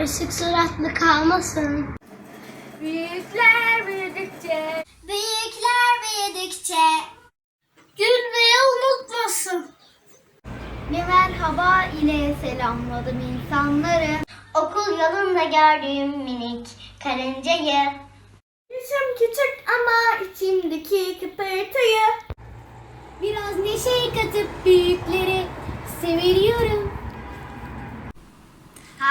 Asık suratlı kalmasın. Büyükler büyüdükçe Büyükler büyüdükçe gülmeyi unutmasın. bir merhaba ile selamladım insanları. Okul yolunda gördüğüm minik karıncayı. Yaşım küçük ama içimdeki kıpırtıyı biraz neşe katıp büyükleri seviyorum.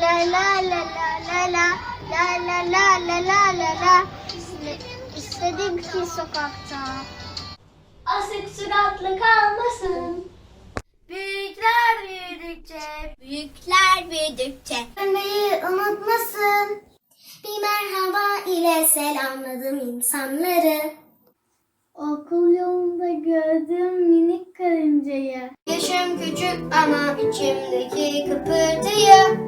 La la la la la la la la la la la la la İstedim ki sokakta Asık suratlı kalmasın. Büyükler büyüdükçe Büyükler büyüdükçe Ölmeyi unutmasın bir merhaba ile selamladım insanları. Okul yolunda gördüm minik karıncayı Yaşım küçük ama içimdeki kıpırtıyı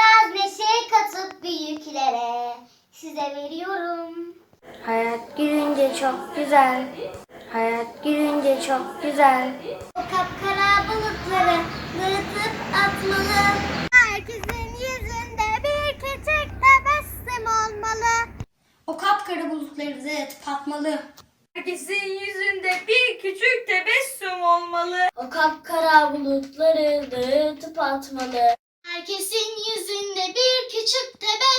Biraz neşe katıp büyüklere size veriyorum. Hayat gülünce çok güzel Hayat gülünce çok güzel O kapkara bulutları dağıtıp atmalı. Herkesin yüzünde bir küçük tebessüm olmalı O kapkara bulutları dağıtıp atmalı. Herkesin yüzünde bir küçük tebessüm olmalı. O kapkara bulutları dağıtıp atmalı. Herkesin yüzünde bir küçük olmalı.